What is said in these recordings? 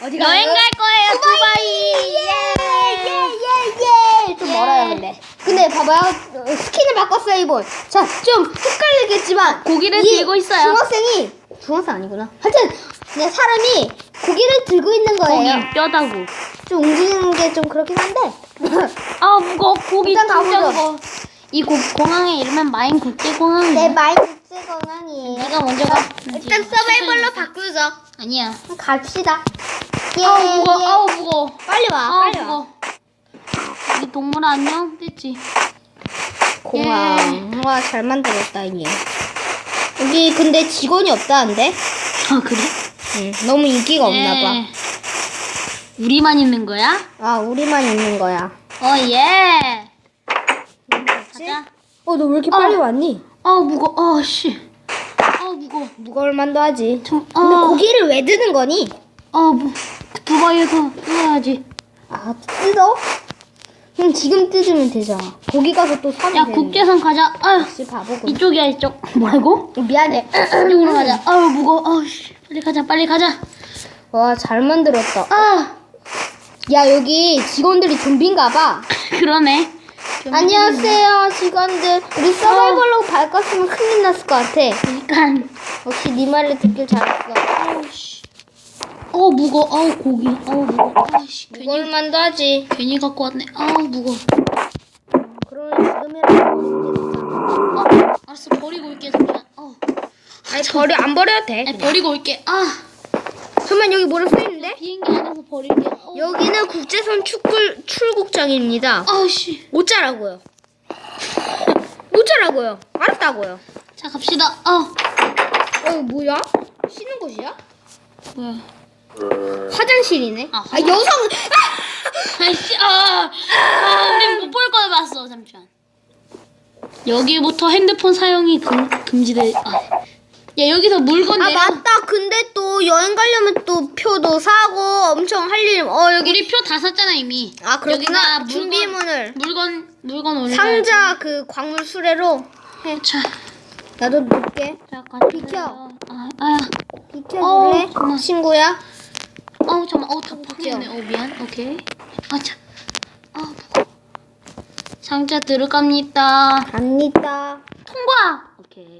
어디 여행? 갈 거예요, 두바이. 예예예예 좀 예. 멀어요 근데 근데 봐봐요 어, 스킨을 바꿨어요 이번 자 좀 헷갈리겠지만 고기를 이 들고 있어요. 중학생이 중학생 아니구나 하여튼 그냥 사람이 고기를 들고 있는 거예요 고기 뼈다구. 좀 움직이는 게 좀 그렇긴 한데 아 무거 워 고기 일단 진짜 가보죠. 무거워. 이 고, 공항의 이름은 마인 국제공항이야. 내 마이 국제 공항이에요 네가 먼저 가. 일단 서바이벌로 바꾸죠 아니야. 갑시다 예, 아우 무거워. 예. 아우 무거워. 빨리 와 아우 빨리 와 무거워. 이 동물 안녕 됐지. 공항 와 잘 만들었다 이게 여기 근데 직원이 없다는데 아 그래? 응, 너무 인기가 없나봐 예. 우리만 있는 거야? 아 우리만 있는 거야 어 예. 가자. 어 너 왜 이렇게 빨리 왔니? 아우 무거워. 아 씨. 아우 무거워. 무거울 만도 하지 좀. 근데 아. 고기를 왜 드는 거니? 아 뭐. 두바이에서 해야지. 아 뜯어? 그럼 지금 뜯으면 되잖아 고기 가서 또 사면 야 되는데 국제선 가자. 아유. 역시 바보군 이쪽이야 이쪽. 뭐라고? 미안해 이쪽으로 가자. 아유 무거워. 아우 씨. 빨리 가자. 빨리 가자. 와 잘 만들었다 아. 야 여기 직원들이 좀비인가 봐 그러네. 좀 안녕하세요 직원들 우리 서바이벌로 바꿨으면 큰일 났을 것 같아 그러니까. 역시 네 말을 듣길 잘했어 아우 씨. 어 무거워. 아우 고기. 아우 무거워. 아씨. 괜히 무거울 만도 하지 괜히 갖고 왔네. 아우 무거워. 그러면 지금이라도 어, 알았어 버리고 올게 잠깐. 어. 아니 버려 안 버려도 돼 아니, 버리고 올게. 아. 잠깐만 여기 뭐라 써있는데? 비행기 안에서 버릴게. 어. 여기는 국제선 출국, 출국장입니다 아우 씨. 못자라고요 못자라고요 알았다고요 자 갑시다. 아. 어 이거 뭐야? 쉬는 곳이야? 뭐야? 화장실이네 아, 아, 화장- 여성 아이씨. 아. 아 우리 못볼거 봤어. 잠시만. 여기부터 핸드폰 사용이 금, 금지돼. 아. 야 여기서 물건 아 내려. 맞다 근데 또 여행 가려면 또 표도 사고 엄청 할 일 어 여기 우리 표 다 샀잖아 이미. 아 그렇구나 물건- 준비물을 물건 물건 올려. 상자 그 광물 수레로 해 자. 나도 놓게 자. 비켜. 아, 아. 비켜줄래 어. 친구야 어우 잠깐. 어다 파괴했네. 어 미안. 오케이. 아차. 아 무거워. 상자 들어갑니다. 갑니다 통과. 오케이.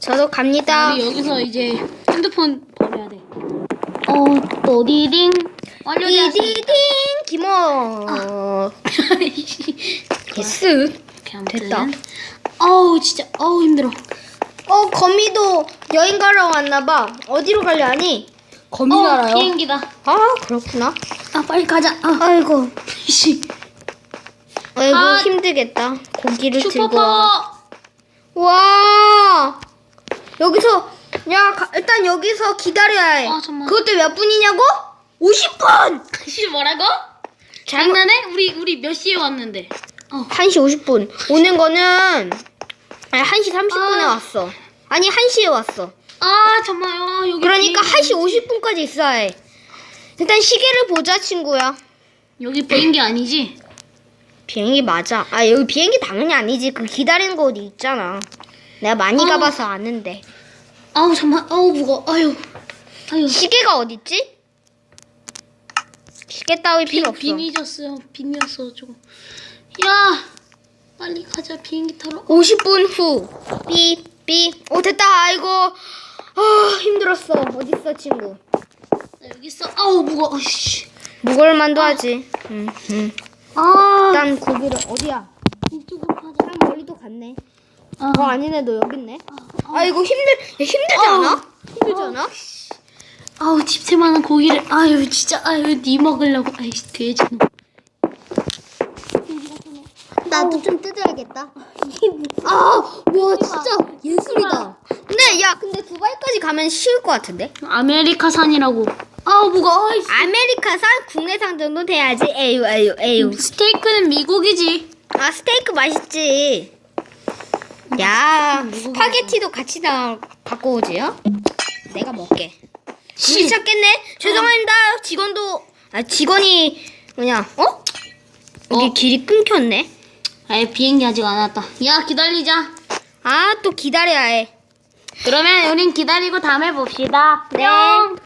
저도 갑니다 우리 여기서 이제 핸드폰 버려야 돼. 어, 어디딩? 완료되었습니다. 디디딩 기모 데스 이렇게 아무튼. 됐다. 어우, 진짜, 어우, 힘들어. 어 거미도 여행 가러 왔나 봐 어디로 가려 하니? 거미 어, 나라요? 비행기다. 아 그렇구나 아, 빨리 가자. 아, 아이고 씨. 아이고 아, 힘들겠다 고기를 들고 와. 여기서 야 가- 일단 여기서 기다려야 해 아. 그것도 몇 분이냐고? 50분 씨, 뭐라고? 장난해? 우리, 우리 몇 시에 왔는데? 어. 1시 50분 오는 거는 아니 1시 30분에 아. 왔어 아니 1시에 왔어 아, 잠깐만. 아, 여기. 그러니까 비행기. 1시 50분까지 있어야 해 일단 시계를 보자 친구야 여기 비행기 아니지? 비행기 맞아 아 여기 비행기 당연히 아니지 그 기다리는 거 어디 있잖아 내가 많이 아. 가봐서 아는데 아우, 잠깐만. 아우, 무거워. 아유. 아유. 시계가 어딨지? 시계 따위 필요 없어 빈 잊었어요. 빈이었어, 조금. 야! 빨리 가자, 비행기 타러. 50분 후. 삐삐. 오 됐다. 아이고. 아 힘들었어. 어딨어 친구. 나 여기 있어. 아우, 무거워. 씨. 무거울 만도 하지. 응. 응. 아, 일단 고기를 어디야? 이쪽으로 가자. 사람 멀리도 갔네. 아, 어 아니네 너 여기 있네. 아, 아이고 힘들 야, 힘들지 아우. 않아? 힘들지 않아? 아우, 집채만한 고기를. 아유, 진짜. 아유, 니 먹으려고. 아이씨, 돼지놈. 나도 좀 뜯어야겠다. 아, 와 진짜 예술이다. 근데 야, 근데 두바이까지 가면 쉬울 것 같은데? 아메리카산이라고. 아우, 무거워. 아이씨. 아메리카산 국내산 정도 돼야지. 에휴, 에휴, 에휴. 스테이크는 미국이지. 아 스테이크 맛있지. 야 스파게티도 같이 다 갖고 오지요? 내가 먹게. 씨. 찾겠네. 죄송합니다. 직원도 아 직원이 뭐냐? 어? 이게 어? 길이 끊겼네. 아이, 비행기 아직 안 왔다. 야, 기다리자. 아 또 기다려야 해. 그러면 우린 기다리고 다음에 봅시다. 네. 뿅.